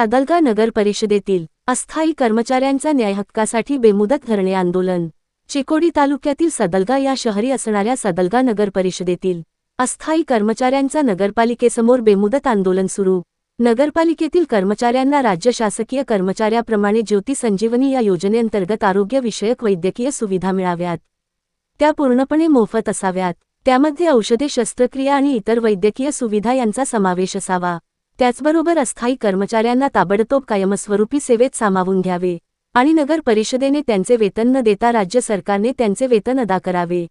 सादलगा नगर परिषदेतील अस्थायी कर्मचाऱ्यांचा न्याय हक्कासाठी बेमुदत धरणे आंदोलन. चिकोडी तालुक्यातील सदलगा या शहरी असणाऱ्या सदलगा नगर परिषदेतील अस्थायी कर्मचाऱ्यांचा नगरपालिकेसमोर बेमुदत आंदोलन सुरू. नगरपालिकेतील कर्मचाऱ्यांना राज्य शासकीय कर्मचाऱ्याप्रमाणे ज्योती संजीवनी या योजनेअंतर्गत आरोग्यविषयक वैद्यकीय सुविधा मिळाव्यात. त्या पूर्णपणे मोफत असाव्यात. त्यामध्ये औषधे शस्त्रक्रिया आणि इतर वैद्यकीय सुविधा यांचा समावेश असावा. त्याचबरोबर अस्थायी कर्मचाऱ्यांना ताबडतोब कायमस्वरूपी सेवेत सामावून घ्यावे आणि नगर परिषदेने त्यांचे वेतन न देता राज्य सरकारने त्यांचे वेतन अदा करावे.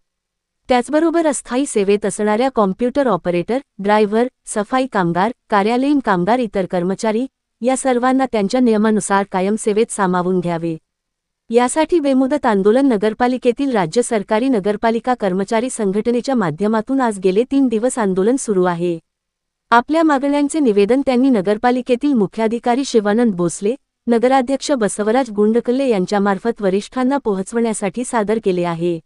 त्याचबरोबर अस्थायी सेवेत असणाऱ्या कॉम्प्युटर ऑपरेटर ड्रायव्हर सफाई कामगार कार्यालयीन कामगार इतर कर्मचारी या सर्वांना त्यांच्या नियमानुसार कायम सेवेत सामावून घ्यावे. यासाठी बेमुदत आंदोलन नगरपालिकेतील राज्य सरकारी नगरपालिका कर्मचारी संघटनेच्या माध्यमातून आज गेले तीन दिवस आंदोलन सुरू आहे. आपल्या मागण्यांचे निवेदन त्यांनी नगरपालिकेतील मुख्याधिकारी शिवानंद भोसले नगराध्यक्ष बसवराज गुंडकल्ले यांच्यामार्फत वरिष्ठांना पोहोचवण्यासाठी सादर केले आहे.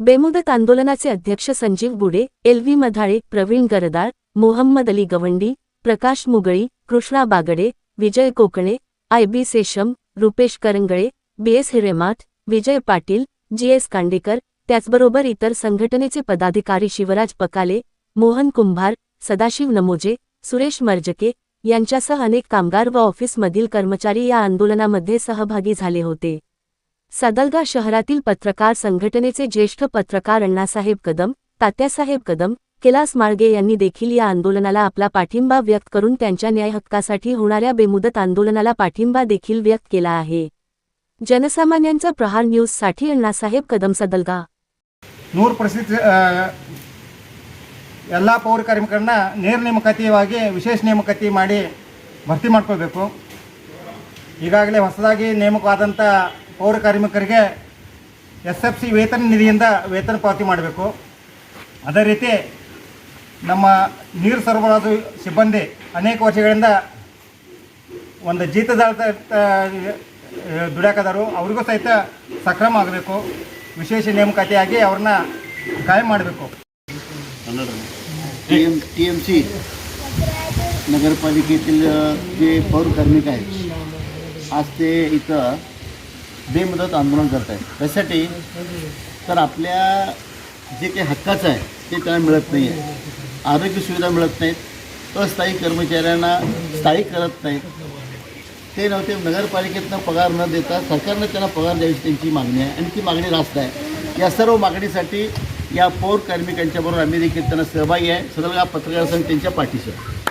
बेमुदत आंदोलनाचे अध्यक्ष Sanjeev Bude L V Madhale Praveen Gardal Mohammad Ali Gawandi Prakash Mugali Krishna Bagade Vijay Kokane I B Sesham Rupesh Karangale B S Hiremath Vijay Patil G S Kandekar त्याचबरोबर इतर संघटनेचे पदाधिकारी शिवराज पकाले मोहन कुंभार सदाशिव नमोजे सुरेश मर्जके यांच्यासह अनेक कामगार व ऑफिसमधील कर्मचारी या आंदोलनामध्ये सहभागी झाले होते. सदलगा शहरातील पत्रकार संघटनेचे ज्येष्ठ पत्रकार अण्णासाहेब कदम तात्यासाहेब कदम केलास माळगे यांनी देखील या आंदोलनाला आपला पाठिंबा व्यक्त करून त्यांच्या न्याय हक्कासाठी होणाऱ्या बेमुदत आंदोलनाला पाठिंबा देखील व्यक्त केला आहे. जनसामान्यांचा प्रहार न्यूजसाठी अण्णासाहेब कदम सदलगा. नूर प्रसिद्ध ಎಲ್ಲ ಪೌರ ಕಾರ್ಮಿಕರನ್ನ ನೇರ ನೇಮಕಾತಿಯಾಗಿ ವಿಶೇಷ ನೇಮಕಾತಿ ಮಾಡಿ ಭರ್ತಿ ಮಾಡ್ಕೋಬೇಕು ಈಗಾಗಲೇ ಹೊಸದಾಗಿ ನೇಮಕವಾದಂಥ ಪೌರ ಕಾರ್ಮಿಕರಿಗೆ ಎಸ್ ಎಫ್ ಸಿ ವೇತನ ನಿಧಿಯಿಂದ ವೇತನ ಪಾವತಿ ಮಾಡಬೇಕು. ಅದೇ ರೀತಿ ನಮ್ಮ ನೀರು ಸರಬರಾಜು ಸಿಬ್ಬಂದಿ ಅನೇಕ ವರ್ಷಗಳಿಂದ ಒಂದು ಜೀತದಾಳ ದುಡಿಯಾಕದಾರು ಅವ್ರಿಗೂ ಸಹಿತ ಸಕ್ರಮ ಆಗಬೇಕು. ವಿಶೇಷ ನೇಮಕಾತಿಯಾಗಿ ಅವ್ರನ್ನ ಕಾಯಂ ಮಾಡಬೇಕು. T M T M C नगरपालिकेतील जे पौर कार्मिक आहेत आज ते इथं बेमुदत आंदोलन करत आहेत त्यासाठी तर आपल्या जे काही हक्काचं आहे ते त्यांना मिळत नाही आहे आरोग्य सुविधा मिळत नाहीत. अस्थायी कर्मचाऱ्यांना स्थायी करत नाहीत. ते नव्हते नगरपालिकेतनं पगार न देता सरकारनं त्यांना पगार द्यायची त्यांची मागणी आहे. आणि ती मागणी रास्त आहे. या सर्व मागणीसाठी या पौर कार्मिकांच्याबरोबर आम्ही देखील त्यांना सहभागी आहे सदलगा पत्रकार संघ त्यांच्या पाठीशी आहे.